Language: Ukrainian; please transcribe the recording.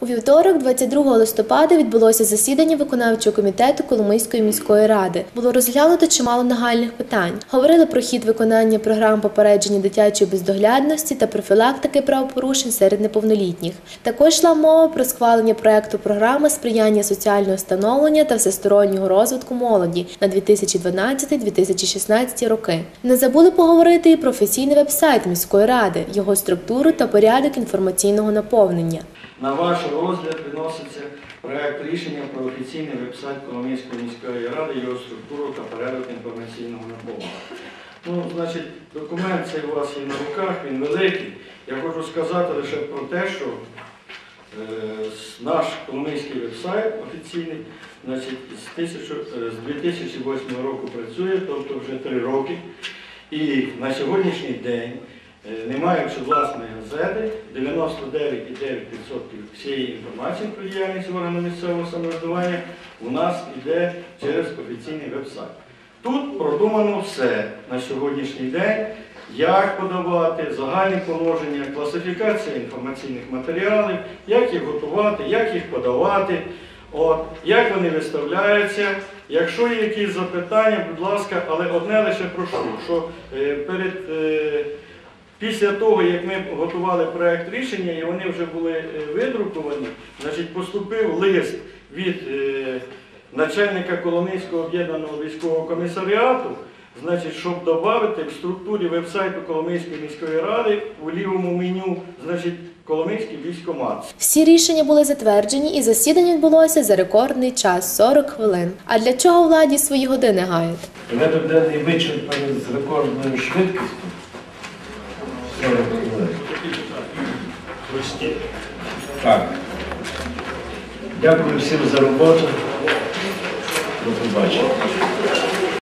У вівторок, 22 листопада, відбулося засідання виконавчого комітету Коломийської міської ради. Було розглянуто чимало нагальних питань. Говорили про хід виконання програм попередження дитячої бездоглядності та профілактики правопорушень серед неповнолітніх. Також йшла мова про схвалення проекту програми сприяння соціального становлення та всестороннього розвитку молоді на 2012-2016 роки. Не забули поговорити і про офіційний вебсайт міської ради, його структуру та порядок інформаційного наповнення. На розгляд виноситься проект рішення про офіційний веб-сайт Коломийської міської ради, його структуру та порядок інформаційного наповнення. Ну, значить, документ цей у вас є на руках, він великий. Я хочу сказати лише про те, що е, наш Коломийський веб-сайт офіційний значить, з, тисячу, е, з 2008 року працює, тобто вже три роки. І на сьогоднішній день, не маючи власної газети, 99,9% всієї інформації про діяльність органу місцевого самоврядування у нас йде через офіційний веб-сайт. Тут продумано все на сьогоднішній день, як подавати, загальні положення, класифікація інформаційних матеріалів, як їх готувати, як їх подавати, от, як вони виставляються. Якщо є якісь запитання, будь ласка, але одне лише прошу, що е, перед, е, після того, як ми готували проект рішення і вони вже були е, видруковані, значить, поступив лист від е, начальника Коломийського об'єднаного військового комісаріату, значить, щоб додати в структурі вебсайту Коломийської міської ради у лівому меню, значить, Коломийський військомат. Всі рішення були затверджені, і засідання відбулося за рекордний час 40 хвилин. А для чого владі свої години гають? Порядок денний вичерпаний з рекордною швидкістю. 40 хвилин. Так. Дякую всім за роботу. До побачення.